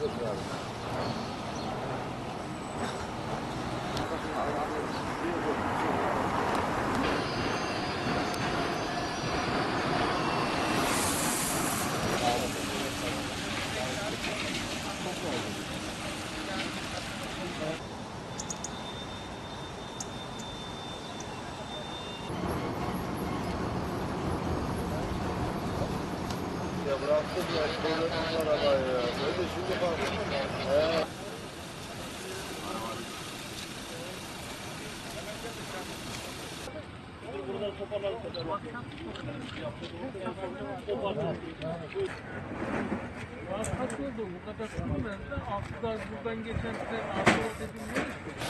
Ya bıraktım ya şöyle arabayı ya. Öyle şimdi bak. He. Saat kaç oldu? Bu kadar sürmez de Aslılar buradan geçen tren Aslılar dediğim ne?